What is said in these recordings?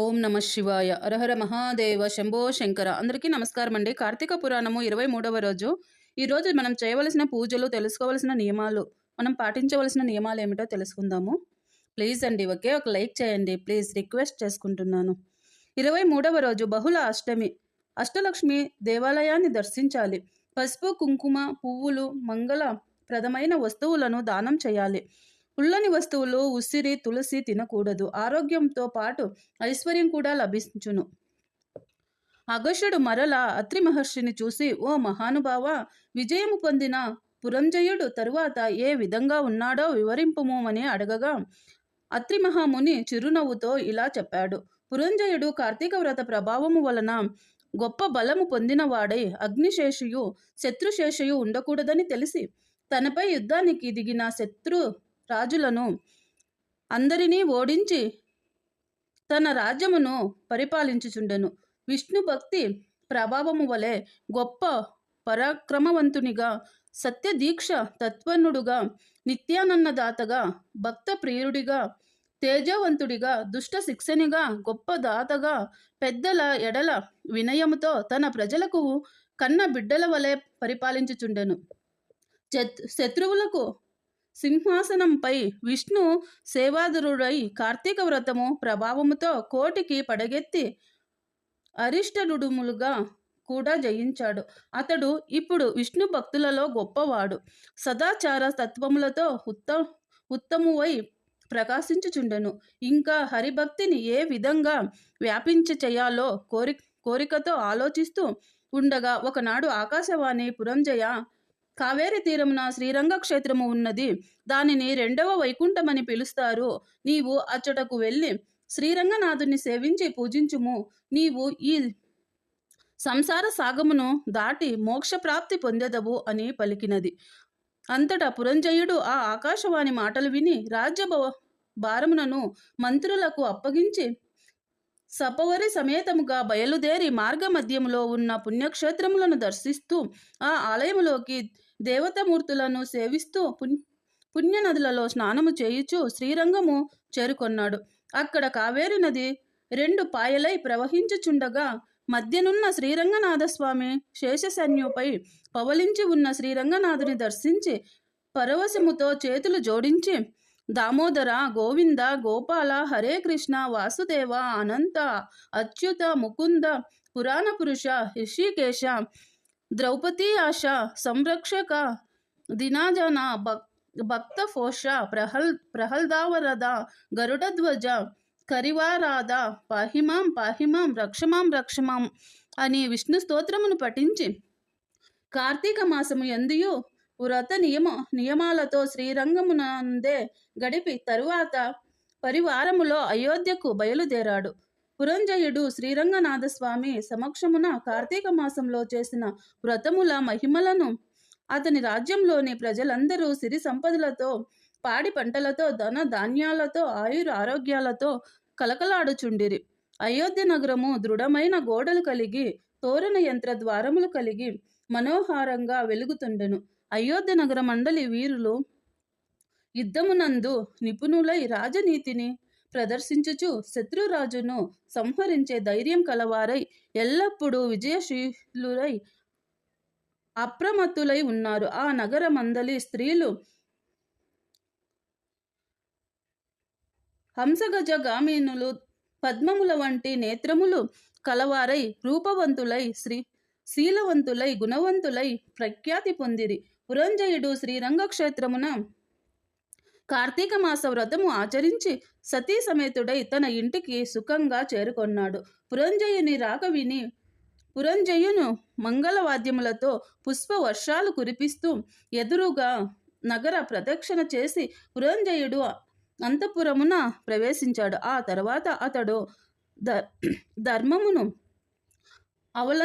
ఓం నమ శివాయ. అరహర మహాదేవ శంభో శంకర. అందరికీ నమస్కారం అండి. కార్తీక పురాణము ఇరవై మూడవ రోజు. ఈరోజు మనం చేయవలసిన పూజలు తెలుసుకోవలసిన నియమాలు మనం పాటించవలసిన నియమాలు ఏమిటో తెలుసుకుందాము. ప్లీజ్ అండి ఒకే ఒక లైక్ చేయండి. ప్లీజ్ రిక్వెస్ట్ చేసుకుంటున్నాను. ఇరవై మూడవ రోజు బహుళ అష్టమి. అష్టలక్ష్మి దేవాలయాన్ని దర్శించాలి. పసుపు కుంకుమ పువ్వులు మంగళ ప్రదమైన వస్తువులను దానం చేయాలి. పుల్లని వస్తువులు ఉసిరి తులసి తినకూడదు. ఆరోగ్యంతో పాటు ఐశ్వర్యం కూడా లభించును. అగస్యుడు మరల అత్రి మహర్షిని చూసి ఓ మహానుభావ విజయము పొందిన పురంజయుడు తరువాత ఏ విధంగా ఉన్నాడో వివరింపుము అని అడగగా అత్రి మహాముని చిరునవ్వుతో ఇలా చెప్పాడు. పురంజయుడు కార్తీక వ్రత ప్రభావము వలన గొప్ప బలము పొందినవాడై అగ్నిశేషయు శత్రుశేషయు ఉండకూడదని తెలిసి తనపై యుద్ధానికి దిగిన శత్రు రాజులను అందరినీ ఓడించి తన రాజ్యమును పరిపాలించుచుండెను. విష్ణు భక్తి ప్రభావము వలె గొప్ప పరాక్రమవంతునిగా సత్యదీక్ష తత్వన్నుడుగా నిత్యానన్నదాతగా భక్త ప్రియుడిగా తేజవంతుడిగా దుష్ట శిక్షనిగా గొప్ప దాతగా పెద్దల ఎడల వినయముతో తన ప్రజలకు కన్న బిడ్డల వలె పరిపాలించుచుండెను. శత్రువులకు సింహాసనంపై విష్ణు సేవాదురుడై కార్తీక వ్రతము ప్రభావముతో కోటికి పడగెత్తి అరిష్టరుడుములుగా కూడా జయించాడు. అతడు ఇప్పుడు విష్ణు భక్తులలో గొప్పవాడు. సదాచార తత్వములతో ఉత్త ఉత్తమువై ప్రకాశించుచుండెను. ఇంకా హరిభక్తిని ఏ విధంగా వ్యాపించ చేయాలో కోరి కోరికతో ఆలోచిస్తూ ఉండగా ఒకనాడు ఆకాశవాణి పురంజయ కావేరి తీరమున శ్రీరంగ క్షేత్రము ఉన్నది. దానిని రెండవ వైకుంఠమని పిలుస్తారు. నీవు అచ్చటకు వెళ్ళి శ్రీరంగనాథుని సేవించి పూజించుము. నీవు ఈ సంసార సాగమును దాటి మోక్షప్రాప్తి పొందెదవు అని పలికినది. అంతటా పురంజయుడు ఆ ఆకాశవాణి మాటలు విని రాజ్య భారమునను మంత్రులకు అప్పగించి సపవరి సమేతముగా బయలుదేరి మార్గ మధ్యములో ఉన్న పుణ్యక్షేత్రములను దర్శిస్తూ ఆ ఆలయములోకి దేవతామూర్తులను సేవిస్తూ పుణ్య పుణ్యనదులలో స్నానము చేయుచు శ్రీరంగము చేరుకొన్నాడు. అక్కడ కావేరి నది రెండు పాయలై ప్రవహించుచుండగా మధ్యనున్న శ్రీరంగనాథస్వామి శేషసన్యుపై పవలించి ఉన్న శ్రీరంగనాథుని దర్శించి పరవశముతో చేతులు జోడించి దామోదర గోవింద గోపాల హరే కృష్ణ వాసుదేవ అనంత అచ్యుత ముకుంద పురాణ పురుష హృషికేశ ద్రౌపదీ ఆశ సంరక్షక దినాజన భక్ భక్త ఫోష ప్రహల్ ప్రహల్దావరద గరుడధ్వజ కరివారాధ పాహిమాం పాహిమాం రక్షమాం రక్షమాం అని విష్ణు స్తోత్రమును పఠించి కార్తీక మాసము ఎందుయు వ్రత నియమ నియమాలతో శ్రీరంగమునందే గడిపి తరువాత పరివారములో అయోధ్యకు బయలుదేరాడు. పురంజయుడు శ్రీరంగనాథస్వామి సమక్షమున కార్తీక మాసంలో చేసిన వ్రతముల మహిమలను అతని రాజ్యంలోని ప్రజలందరూ సిరి సంపదలతో పాడి పంటలతో ధన ధాన్యాలతో ఆయుర ఆరోగ్యాలతో కలకలాడుచుండిరి. అయోధ్య నగరము దృఢమైన గోడలు కలిగి తోరణ యంత్ర ద్వారములు కలిగి మనోహారంగా వెలుగుతుండెను. అయోధ్య నగర మండలి వీరులు యుద్ధమునందు నిపుణులై రాజనీతిని ప్రదర్శించుచు శత్రురాజును సంహరించే ధైర్యం కలవారై ఎల్లప్పుడూ విజయశీలురై అప్రమత్తులై ఉన్నారు. ఆ నగర మందలి స్త్రీలు హంసగజ గామీనులు పద్మముల వంటి నేత్రములు కలవారై రూపవంతులై శ్రీ శీలవంతులై గుణవంతులై ప్రఖ్యాతి పొందిరి. పురంజయుడు శ్రీరంగ క్షేత్రమున కార్తీక మాస వ్రతము ఆచరించి సతీ సమేతుడై తన ఇంటికి సుఖంగా చేరుకొన్నాడు. పురంజయుని రాక విని పురంజయును మంగళవాద్యములతో పుష్ప వర్షాలు కురిపిస్తూ ఎదురుగా నగర ప్రదక్షిణ చేసి పురంజయుడు అంతఃపురమున ప్రవేశించాడు. ఆ తర్వాత అతడు ధర్మమును అవల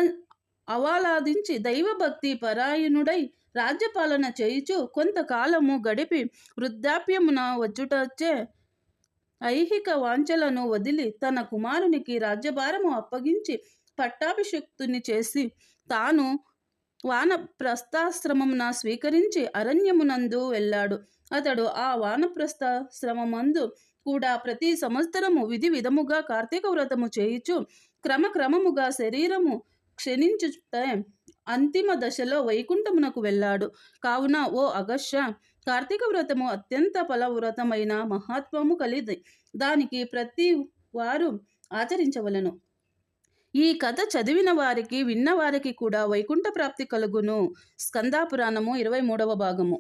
అవలాదించి దైవభక్తి పరాయణుడై రాజ్యపాలన చేయుచు కొంతకాలము గడిపి వృద్ధాప్యమున వచ్చుటచ్చే ఐహిక వాంఛలను వదిలి తన కుమారునికి రాజ్యభారము అప్పగించి పట్టాభిషిక్తుని చేసి తాను వానప్రస్థాశ్రమమున స్వీకరించి అరణ్యమునందు వెళ్ళాడు. అతడు ఆ వానప్రస్థాశ్రమమందు కూడా ప్రతి సంవత్సరము విధి విధముగా కార్తీక వ్రతము చేయుచు క్రమక్రమముగా శరీరము క్షీణించుట అంతిమ దశలో వైకుంఠమునకు వెళ్ళాడు. కావున ఓ అగస్య కార్తీక వ్రతము అత్యంత ఫలవ్రతమైన మహత్వము కలిది. దానికి ప్రతి వారు ఆచరించవలను. ఈ కథ చదివిన వారికి విన్న వారికి కూడా వైకుంఠ ప్రాప్తి కలుగును. స్కందాపురాణము ఇరవై మూడవ భాగము.